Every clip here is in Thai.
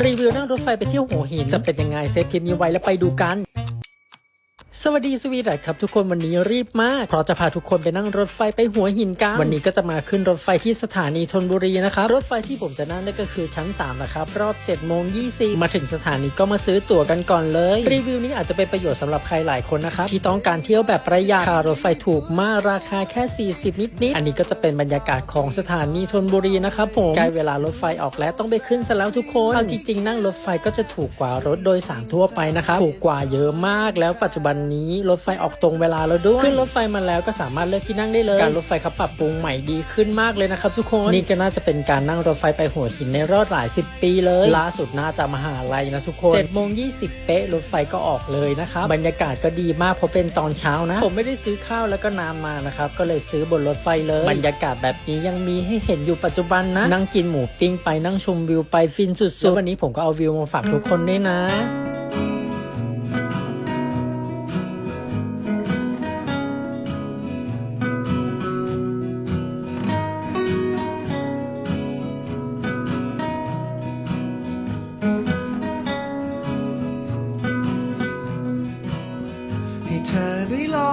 รีวิวนั่งรถไฟไปเที่ยวหัวหินจะเป็นยังไงเซฟคลิปนี้ไว้แล้วไปดูกัน สวัสดีสวีดัตครับทุกคนวันนี้รีบมาก เพราะจะพาทุกคนไปนั่งรถไฟไปหัวหินกันวันนี้ก็จะมาขึ้นรถไฟที่สถานีธนบุรีนะครับรถไฟที่ผมจะนั่งนั่นก็คือชั้น3นะครับรอบ7โมง20มาถึงสถานีก็มาซื้อตั๋วกันก่อนเลย รีวิวนี้อาจจะเป็นประโยชน์สำหรับใครหลายคนนะครับที่ต้องการเที่ยวแบบประหยัดค่ารถไฟถูกมากราคาแค่ 40 นิดนิดอันนี้ก็จะเป็นบรรยากาศของสถานีธนบุรีนะครับผมใกล้เวลารถไฟออกแล้วต้องไปขึ้นซะแล้วทุกคนเอาจริงๆนั่งรถไฟก็จะถูกกว่ารถโดยสารทั่วไปนะครับถูกกว่าเยอะมากแล้วปัจจุบันนี้รถไฟออกตรงเวลาแล้วด้วย ขึ้นรถไฟมาแล้วก็สามารถเลือกที่นั่งได้เลย การรถไฟเขาปรับปรุงใหม่ดีขึ้นมากเลยนะครับทุกคน นี่ก็น่าจะเป็นการนั่งรถไฟไปหัวหินในรอบหลายสิบปีเลย ล่าสุดน่าจะมหาลัยนะทุกคน7โมง20เป๊ะรถไฟก็ออกเลยนะครับ บรรยากาศก็ดีมากเพราะเป็นตอนเช้านะ ผมไม่ได้ซื้อข้าวแล้วก็น้ำมานะครับ ก็เลยซื้อบนรถไฟเลย บรรยากาศแบบนี้ยังมีให้เห็นอยู่ปัจจุบันนะ นั่งกินหมูปิ้งไปนั่งชมวิวไปฟินสุดๆแล้ววันนี้ผมก็เอาวิวมาฝากทุกคนด้วยนะ เธอได้ลอง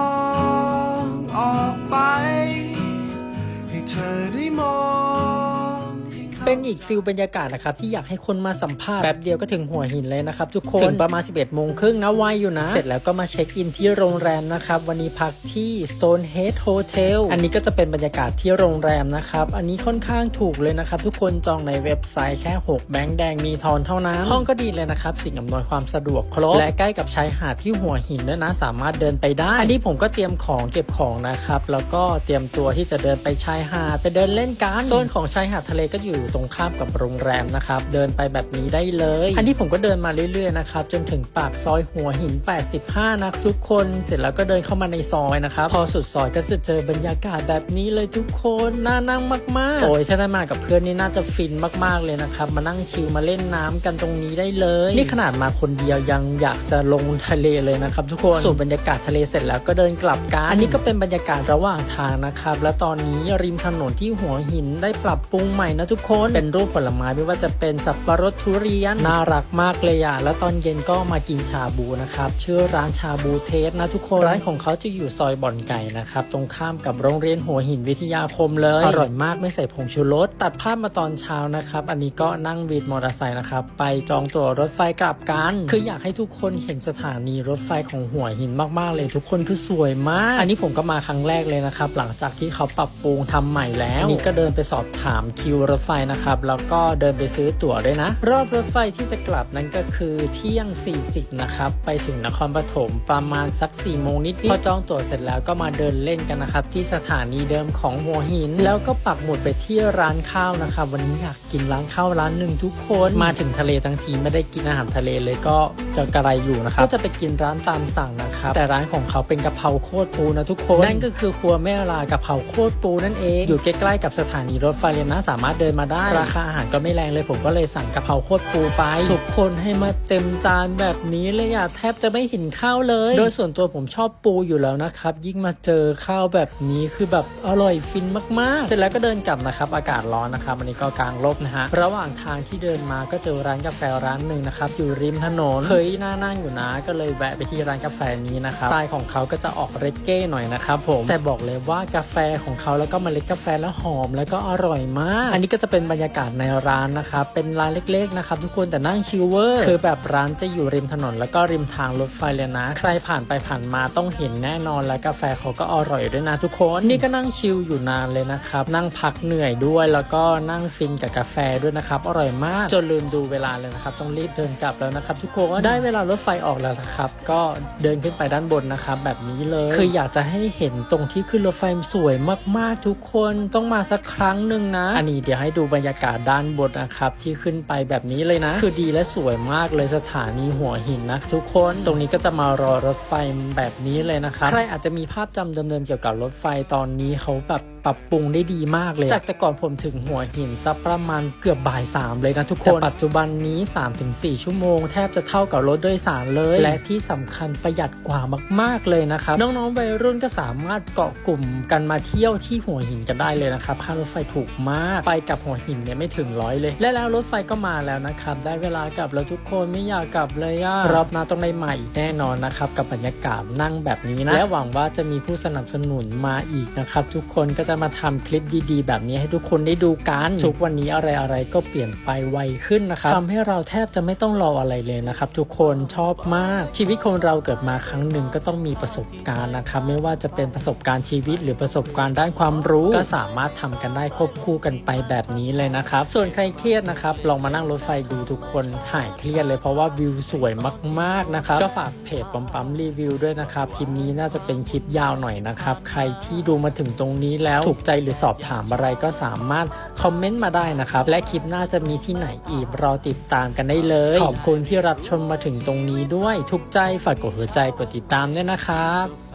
เป็นอีกฟิลบรรยากาศนะครับที่อยากให้คนมาสัมภาษณ์แป๊บเดียวก็ถึงหัวหินเลยนะครับทุกคนถึงประมาณ 11โมงครึ่งนะไวอยู่นะ เสร็จแล้วก็มาเช็คอินที่โรงแรมนะครับวันนี้พักที่ Stonehead Hotel อันนี้ก็จะเป็นบรรยากาศที่โรงแรมนะครับอันนี้ค่อนข้างถูกเลยนะครับทุกคนจองในเว็บไซต์แค่ 6 แบงค์แดงมีทอนเท่านั้นห้องก็ดีเลยนะครับสิ่งอำนวยความสะดวกครบและใกล้กับชายหาดที่หัวหินด้วยนะสามารถเดินไปได้ อันนี้ผมก็เตรียมของเก็บของนะครับแล้วก็เตรียมตัวที่จะเดินไปชายหาดไปเดินเล่นกันโซนของชายหาดทะเลก็อยู่ตรงงข้ามกับโรงแรมนะครับเดินไปแบบนี้ได้เลย อันนี้ผมก็เดินมาเรื่อยๆนะครับจนถึงปากซอยหัวหิน 85 นะทุกคน เสร็จแล้วก็เดินเข้ามาในซอยนะครับพอสุดซอยก็จะเจอบรรยากาศแบบนี้เลยทุกคนน่านั่งมากๆโอ้ยถ้าได้มากับเพื่อนนี่น่าจะฟินมากๆเลยนะครับมานั่งชิลมาเล่นน้ำกันตรงนี้ได้เลย นี่ขนาดมาคนเดียวยังอยากจะลงทะเลเลยนะครับทุกคนสูดบรรยากาศทะเลเสร็จแล้วก็เดินกลับกันอันนี้ก็เป็นบรรยากาศระหว่างทางนะครับและตอนนี้ริมถนนที่หัวหินได้ปรับปรุงใหม่นะทุกคนเป็นรูปผลไม้ไม่ว่าจะเป็นสับปะรดทุเรียนน่ารักมากเลยอะแล้วตอนเย็นก็มากินชาบูนะครับชื่อร้านชาบูเทสนะทุกคนร้านของเขาจะอยู่ซอยบ่อนไก่นะครับตรงข้ามกับโรงเรียนหัวหินวิทยาคมเลยอร่อยมากไม่ใส่ผงชูรสตัดภาพมาตอนเช้านะครับอันนี้ก็นั่งวินมอเตอร์ไซค์นะครับไปจองตั๋วรถไฟกลับกัน คืออยากให้ทุกคนเห็นสถานีรถไฟของหัวหินมากๆเลย ทุกคนคือสวยมาก อันนี้ผมก็มาครั้งแรกเลยนะครับหลังจากที่เขาปรับปรุงทำใหม่แล้วนนี้ก็เดินไปสอบถามคิวรถไฟนะนะครับ แล้วก็เดินไปซื้อตั๋วด้วยนะ รอบรถไฟที่จะกลับนั้นก็คือเที่ยง 40 นะครับ ไปถึงนครปฐมประมาณสัก4โมงนิดๆพอจองตั๋วเสร็จแล้วก็มาเดินเล่นกันนะครับ ที่สถานีเดิมของหัวหิน แล้วก็ปักหมุดไปที่ร้านข้าวนะครับ วันนี้อยากกินร้านข้าวร้านหนึ่งทุกคนมาถึงทะเลทั้งทีไม่ได้กินอาหารทะเลเลยก็จะกระไรอยู่นะครับก็จะไปกินร้านตามสั่งนะครับแต่ร้านของเขาเป็นกะเพราโคตรปูนะทุกคนนั่นก็คือครัวแม่ลากะเพราโคตรปูนั่นเอง อยู่ใกล้ๆกับสถานีรถไฟเลยนะสามารถเดินมาได้ราคาอาหารก็ไม่แรงเลยผมก็เลยสั่งกะเพราโคตรปูไปทุกคนให้มาเต็มจานแบบนี้เลยอะแทบจะไม่เห็นข้าวเลย โดยส่วนตัวผมชอบปูอยู่แล้วนะครับ ยิ่งมาเจอข้าวแบบนี้คือแบบอร่อยฟินมากๆ เสร็จแล้วก็เดินกลับนะครับ อากาศร้อนนะครับวันนี้ก็กลางร่มนะฮะระหว่างทางที่เดินมาก็เจอร้านกาแฟร้านหนึ่งนะครับอยู่ริมถนนเฮ้ยน่านั่งอยู่นะก็เลยแวะไปที่ร้านกาแฟนี้นะครับสไตล์ของเขาก็จะออกเรกเก้หน่อยนะครับผมแต่บอกเลยว่ากาแฟของเขาแล้วก็เมล็ดกาแฟแล้วหอมแล้วก็อร่อยมาก อันนี้ก็จะเป็นบรรยากาศในร้านนะครับเป็นร้านเล็กๆนะครับทุกคนแต่นั่งชิลเวอร์คือแบบร้านจะอยู่ริมถนน แล้วก็ริมทางรถไฟเลยนะ ใครผ่านไปผ่านมาต้องเห็นแน่นอนและกาแฟเขาก็อร่อยด้วยนะทุกคนนี่ก็นั่งชิลอยู่นานเลยนะครับนั่งพักเหนื่อยด้วยแล้วก็นั่งฟินกับกาแฟด้วยนะครับอร่อยมากจนลืมดูเวลาเลยนะครับต้องรีบเดินกลับแล้วนะครับทุกคนได้เวลารถไฟออกแล้วนะครับก็เดินขึ้นไปด้านบนนะครับแบบนี้เลย คืออยากจะให้เห็นตรงที่ขึ้นรถไฟสวยมากๆทุกคนต้องมาสักครั้งหนึ่งนะ อันนี้เดี๋ยวให้ดูบรรยากาศากาศด้านบนนะครับ ที่ขึ้นไปแบบนี้เลยนะ คือดีและสวยมากเลยสถานีหัวหินนะทุกคนตรงนี้ก็จะมารอรถไฟแบบนี้เลยนะครับใครอาจจะมีภาพจำเดิมๆเกี่ยวกับรถไฟตอนนี้เขาแบบปรับปรุงได้ดีมากเลย จากแต่ก่อนผมถึงหัวหินสักประมาณเกือบบ่ายสามเลยนะทุกคน แต่ปัจจุบันนี้ 3-4 ชั่วโมง แทบจะเท่ากับรถโดยสารเลย และที่สำคัญประหยัดกว่ามาก ๆเลยนะครับ น้องๆวัยรุ่นก็สามารถเกาะกลุ่มกันมาเที่ยวที่หัวหินกันได้เลยนะครับ ค่ารถไฟถูกมาก ไปกับหัวหินเนี่ยไม่ถึงร้อยเลย และแล้วรถไฟก็มาแล้วนะครับ ได้เวลากลับแล้วทุกคนไม่อยากกลับเลยอะรอบหน้าต้องได้ใหม่แน่นอนนะครับ กับบรรยากาศนั่งแบบนี้นะและหวังว่าจะมีผู้สนับสนุนมาอีกนะครับ ทุกคนก็จะมาทำคลิปดีๆ แบบนี้ให้ทุกคนได้ดูกันทุกวันนี้อะไรๆก็เปลี่ยนไปไวขึ้นนะครับทำให้เราแทบจะไม่ต้องรออะไรเลยนะครับ ทุกคนชอบมาก ชีวิตคนเราเกิดมาครั้งหนึ่งก็ต้องมีประสบการณ์นะครับ ไม่ว่าจะเป็นประสบการณ์ชีวิตหรือประสบการณ์ด้านความรู้ ก็สามารถทำกันได้ควบคู่กันไปแบบนี้เลยนะครับ ส่วนใครเครียดนะครับ ลองมานั่งรถไฟดูทุกคนหายเครียดเลยเพราะว่าวิวสวยมากๆนะครับ ก็ฝากเพจปั๊มปั๊มรีวิวด้วยนะครับ คลิปนี้น่าจะเป็นคลิปยาวหน่อยนะครับ ใครที่ดูมาถึงตรงนี้แล้วถูกใจหรือสอบถามอะไรก็สามารถคอมเมนต์มาได้นะครับ และคลิปหน้าจะมีที่ไหนอีกรอติดตามกันได้เลย ขอบคุณที่รับชมมาถึงตรงนี้ด้วย ทุกใจฝากกดหัวใจกดติดตามด้วยนะครับ